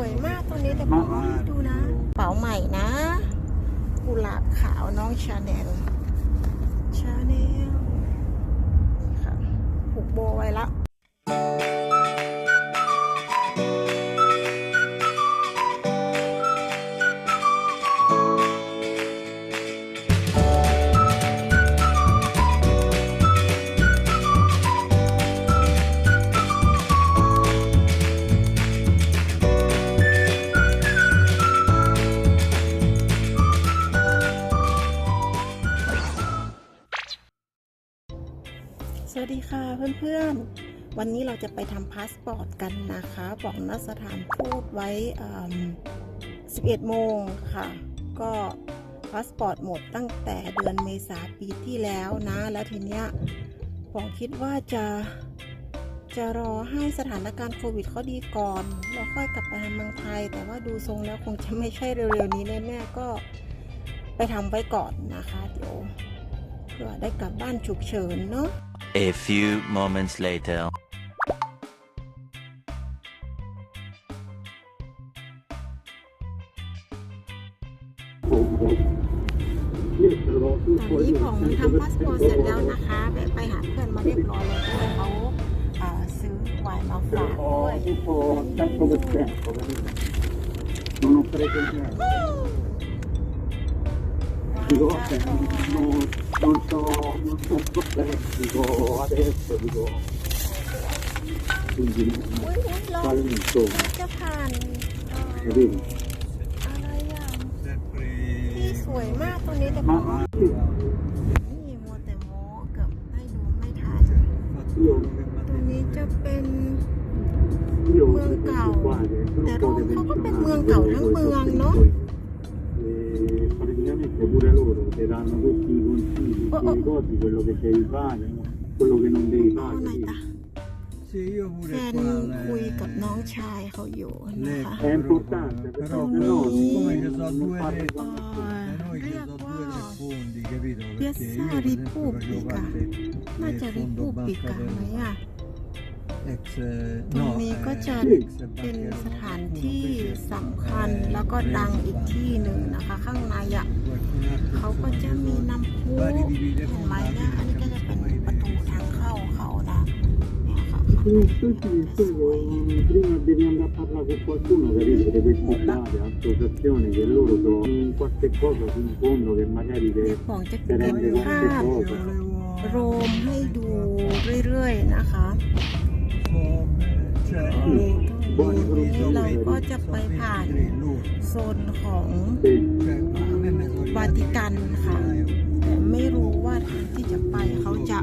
วยมากตัวนี้แต่บอกว่าดูนะกระเป๋าใหม่นะ กุหลาบขาวน้องชาแนลชาแนลค่ะผูกโบไว้ละ วัสดีค่ะเพื่อนๆ วันนี้เราจะไปทำพาสปอร์ตกันนะคะบอกนักสถานทูตไว้ 11 โมงค่ะ ก็พาสปอร์ตหมดตั้งแต่เดือนเมษาปีที่แล้วนะ แล้วทีเนี้ยผมคิดว่าจะจะรอให้สถานการณ์โควิดเขาดีก่อนแล้วค่อยกลับไปทำเมืองไทย แต่ว่าดูทรงแล้วคงจะไม่ใช่เร็วๆนี้แน่ๆก็ไปทำไว้ก่อนนะคะ เดี๋ยวเพื่อได้กลับบ้านฉุกเฉินเนาะ A few moments later. ตอนนี้ผมทำพาสปอร์ตเสร็จแล้วนะคะ ไปไปหาเพื่อนมาเรียบร้อยแล้วด้วยเขาซื้อไวน์มาฝากด้วย อุ้ยอุ้ยเราจะผ่านเอ่ออะไรอะที่สวยมากตัวนี้แต่กว่า pure loro ti danno tutti i consigli, Oh, ti oh. ricordi quello che devi fare, quello che non devi เอา fare. ไหน capito? ตา Sì, io แฟ pure น qua. คุย eh, กับน้องชายเขาอยู่นะคะ È importante, perché Però se no siccome ci non sono due parli tre, con da noi ci Ria sono qua. due tre fondi, capito? Piazza Perché io per esempio Repubblica. facevo parte น่าจะ del ริ fondo ปูปิกา banca ไหม del อะ ex eh, ตรง no, นี้ก็จะ eh, ex เป็น banchero สถาน qualcuno ที่ invece, สำคัญ eh, แล้วก็ดัง preso อีก banca. ที่หนึ่งนะคะ ข้างในอะ Qualcun altro เขาก็จะมีน้ำพุ vari tipi di เห็นไหม fondi นะอันนี้ก็จะเป็นประตูทางเข้าเขานะเนี่ยค่ะ Sì, sì, sì, dicevo, prima devi andare a parlare con qualcuno, capito? Di questi stati, associazioni, che loro sono un qualche cosa su un fondo che magari เดี๋ยว che ป๋องจะจะได้เก็บไม่ภาพ Io โร volevo มให้ดูเรื่อยๆนะคะ cioè, Buoni loro frutti, sono เราก็จะไปผ่านโซนของวาติกันค่ะ แต่ไม่รู้ว่าทางที่จะไปเขาจะ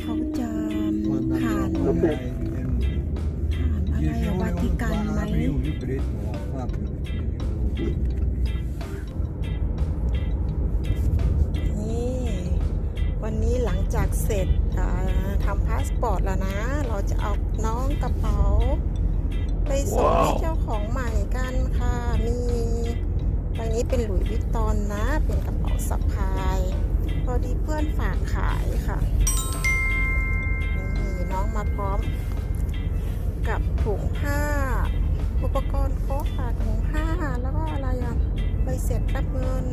เขาจะผ่านผ่านอะไรวาติกันไหม วันนี้หลังจากเสร็จทำพาสปอร์ตแล้วนะ เราจะเอาน้องกระเป๋า ไปส่งให้เจ้าของใหม่กันค่ะ มีใบนี้เป็นหลุยส์วิตตอนนะ เป็นกระเป๋าสะพาย พอดีเพื่อนฝากขายค่ะนี่น้องมาพร้อม กับถุงผ้า อุปกรณ์ครบค่ะถุงผ้าแล้วก็อะไรอะใบเสร็จรับเงิน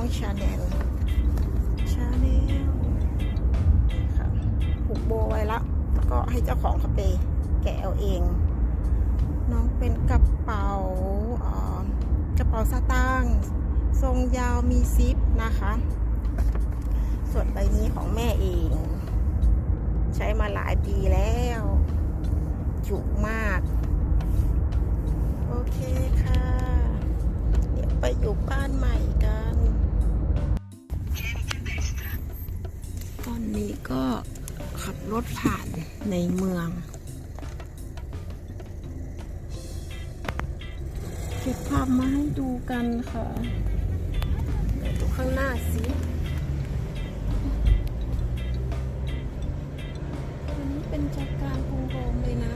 องชาแนลชาแนลค่ะผูกโบไว้แล้วก็ให้เจ้าของเขาไปแกะเอาเอง น้องเป็นกระเป๋าเอ่อกระเป๋าสตางค์ทรงยาวมีซิปนะคะ ส่วนใบนี้ของแม่เอง ใช้มาหลายปีแล้ว ผ่านในเมือง เก็บภาพมาให้ดูกันค่ะดูข้างหน้าสิอันนี้เป็นจักรการกรุงโรมเลยนะ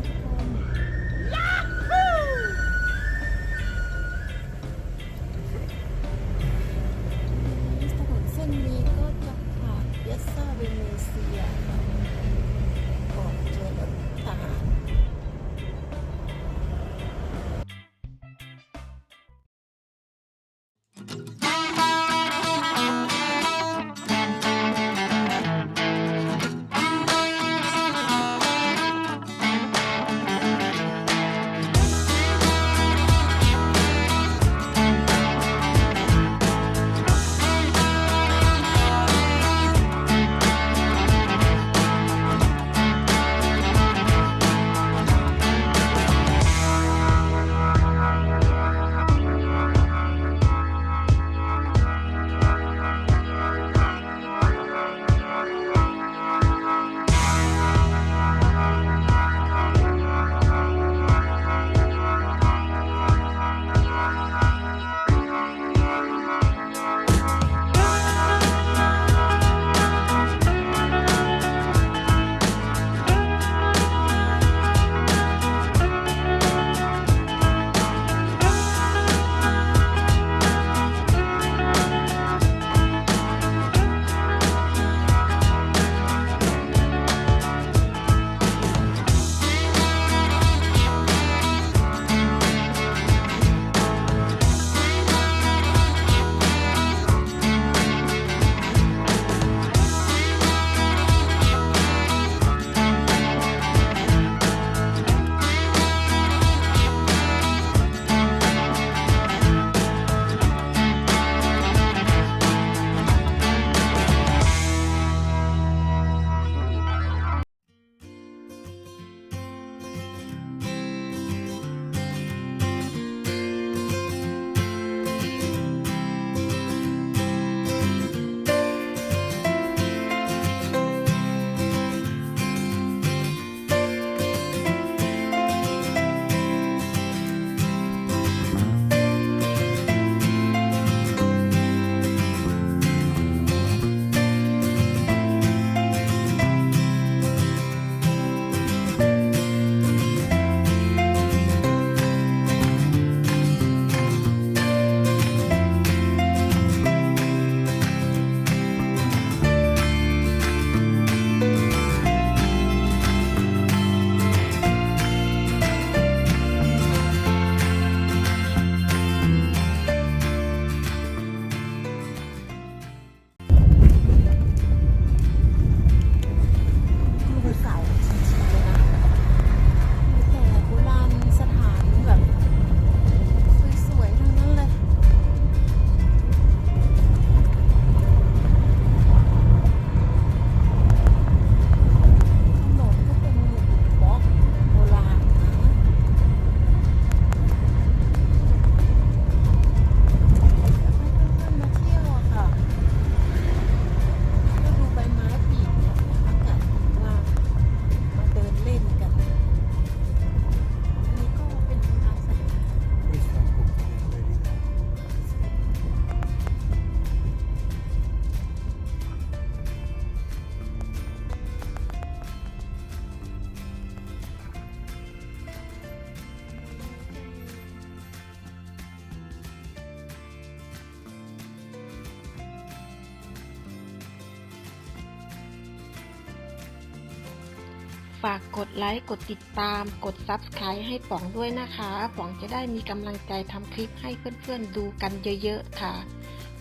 ฝากกดไลค์ กดติดตาม กด Subscribe ให้ป๋องด้วยนะคะ ป๋องจะได้มีกำลังใจทำคลิปให้เพื่อนๆดูกันเยอะๆค่ะ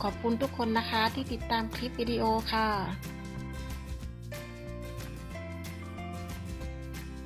ขอบคุณทุกคนนะคะที่ติดตามคลิปวิดีโอค่ะ